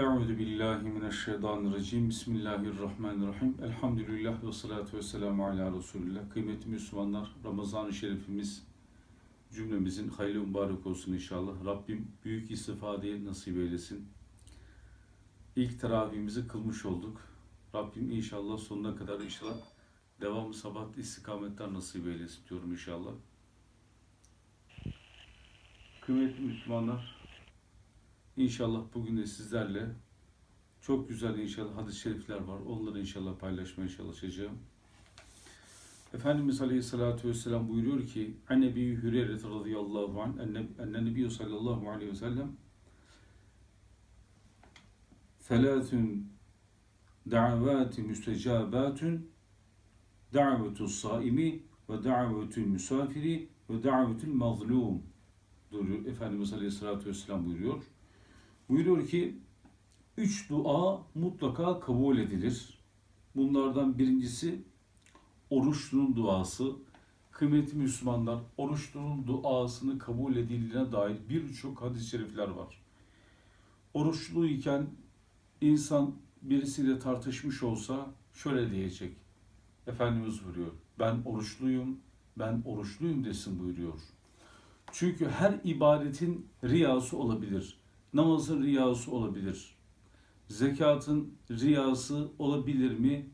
Euzu billahi mineşşeytanirracim. Bismillahirrahmanirrahim. Elhamdülillah ve salatu ve selamu ala Resulillah. Kıymetli Müslümanlar, Ramazan-ı Şerifimiz cümlemizin hayırlı mübarek olsun inşallah. Rabbim büyük istifadeyi nasip eylesin. İlk teravihimizi kılmış olduk. Rabbim inşallah sonuna kadar inşallah devamlı sabat istikametler nasip eylesin diyorum inşallah. Kıymetli Müslümanlar, İnşallah bugün de sizlerle çok güzel inşallah hadis-i şerifler var. Onları inşallah paylaşmaya çalışacağım. Efendimiz Aleyhisselatü Vesselam buyuruyor ki An Ebi Hüreyre radıyallahu anh enne Nebiyyü sallallahu aleyhi ve sellem Selâthün da'avâti müstecabatün da'vetu saimi ve da'vetul misafiri ve da'vetul mazlum. Efendimiz Aleyhisselatü Vesselam buyuruyor. Buyuruyor ki üç dua mutlaka kabul edilir. Bunlardan birincisi oruçlunun duası. Kıymetli Müslümanlar, oruçlunun duasını kabul edildiğine dair birçok hadis-i şerifler var. Oruçluyken insan birisiyle tartışmış olsa şöyle diyecek. Efendimiz buyuruyor. Ben oruçluyum, ben oruçluyum desin buyuruyor. Çünkü her ibadetin riyası olabilir namazın riyası olabilir. Zekatın riyası olabilir mi?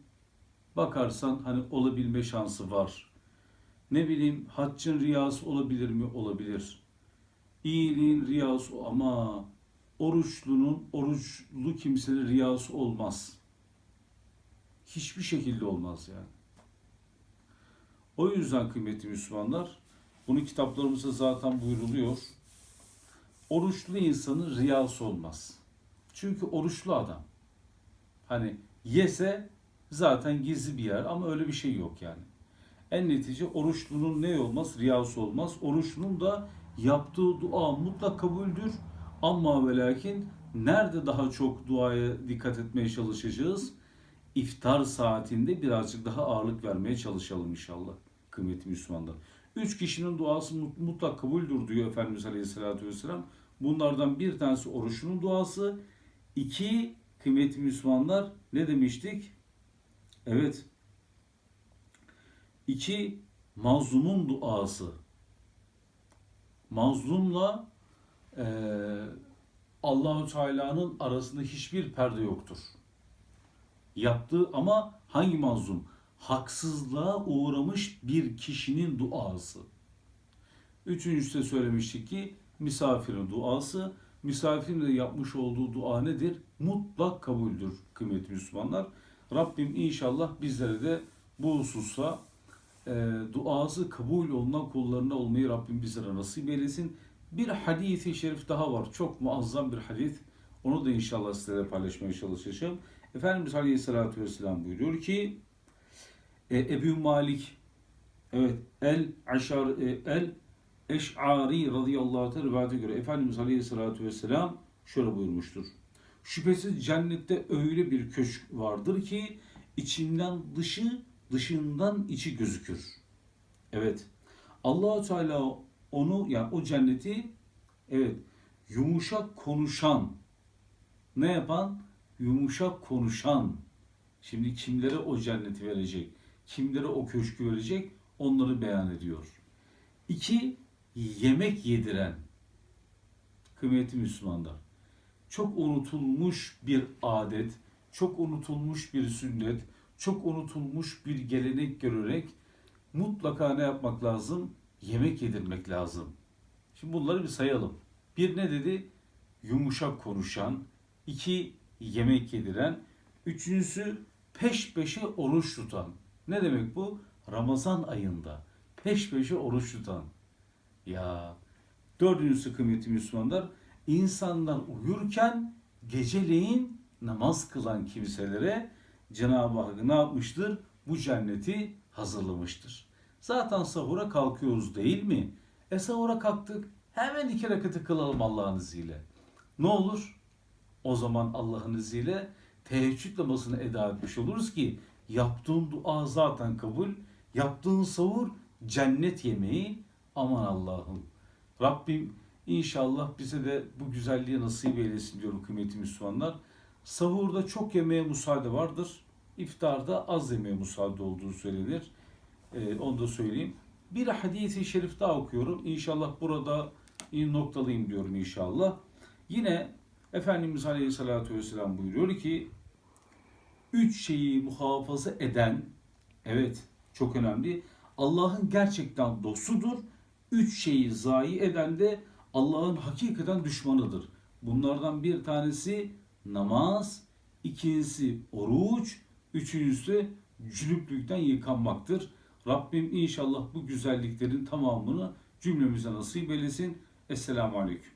Bakarsan hani olabilme şansı var. Ne bileyim haccın riyası olabilir mi? Olabilir. İyiliğin riyası ama oruçlunun, oruçlu kimsenin riyası olmaz. Hiçbir şekilde olmaz yani. O yüzden kıymetli Müslümanlar, bunu kitaplarımızda zaten buyruluyor oruçlu insanın riyası olmaz. Çünkü oruçlu adam. Hani yese zaten gizli bir yer ama öyle bir şey yok yani. En netice oruçlunun ne olmaz? Riyası olmaz. Oruçlunun da yaptığı dua mutlak kabuldür. Ama ve lakin nerede daha çok duaya dikkat etmeye çalışacağız? İftar saatinde birazcık daha ağırlık vermeye çalışalım inşallah kıymetli Müslümanlar. Üç kişinin duası mutlak kabuldür diyor Efendimiz Aleyhisselatü Vesselam. Bunlardan bir tanesi oruçunun duası. İki kıymetli Müslümanlar ne demiştik? Evet. İki mazlumun duası. Mazlumla e, Allahu Teala'nın arasında hiçbir perde yoktur. Yaptığı ama hangi mazlum? Haksızlığa uğramış bir kişinin duası. Üçüncüsü de söylemiştik ki misafirin duası. Misafirin de yapmış olduğu dua nedir? Mutlak kabuldür kıymetli Müslümanlar. Rabbim inşallah bizlere de bu hususa e, duası kabul olunan kullarına olmayı Rabbim bizlere nasip eylesin. Bir hadisi şerif daha var. Çok muazzam bir hadis. Onu da inşallah sizlere paylaşmaya çalışacağım. Efendimiz Aleyhisselatü Vesselam buyuruyor ki e, Ebu Malik evet El Aşar e, El Eş'ari radıyallahu anh rivayete göre Efendimiz Aleyhisselatü Vesselam şöyle buyurmuştur. Şüphesiz cennette öyle bir köşk vardır ki içinden dışı, dışından içi gözükür. Evet. Allahu Teala onu yani o cenneti evet yumuşak konuşan ne yapan? Yumuşak konuşan. Şimdi kimlere o cenneti verecek? Kimlere o köşkü verecek onları beyan ediyor. İki, yemek yediren kıymetli Müslümanlar. Çok unutulmuş bir adet, çok unutulmuş bir sünnet, çok unutulmuş bir gelenek görerek mutlaka ne yapmak lazım? Yemek yedirmek lazım. Şimdi bunları bir sayalım. Bir ne dedi? Yumuşak konuşan. iki yemek yediren. Üçüncüsü peş peşe oruç tutan. Ne demek bu? Ramazan ayında peş peşe oruç tutan. Ya dördüncüsü kıymetli Müslümanlar insanlar uyurken geceleyin namaz kılan kimselere Cenab-ı Hak ne yapmıştır? Bu cenneti hazırlamıştır. Zaten sahura kalkıyoruz değil mi? E sahura kalktık. Hemen iki rekatı kılalım Allah'ın izniyle. Ne olur? O zaman Allah'ın izniyle teheccüd namazını eda etmiş oluruz ki Yaptığın dua zaten kabul. Yaptığın savur cennet yemeği. Aman Allah'ım. Rabbim inşallah bize de bu güzelliği nasip eylesin diyorum kıymetli Müslümanlar. Sahurda çok yemeye müsaade vardır. İftarda az yemeye müsaade olduğu söylenir. Ee, onu da söyleyeyim. Bir hadisi şerif daha okuyorum. İnşallah burada noktalayayım diyorum inşallah. Yine Efendimiz Aleyhisselatü Vesselam buyuruyor ki üç şeyi muhafaza eden evet çok önemli Allah'ın gerçekten dostudur. Üç şeyi zayi eden de Allah'ın hakikaten düşmanıdır. Bunlardan bir tanesi namaz, ikincisi oruç, üçüncüsü cünüplükten yıkanmaktır. Rabbim inşallah bu güzelliklerin tamamını cümlemize nasip eylesin. Esselamu Aleyküm.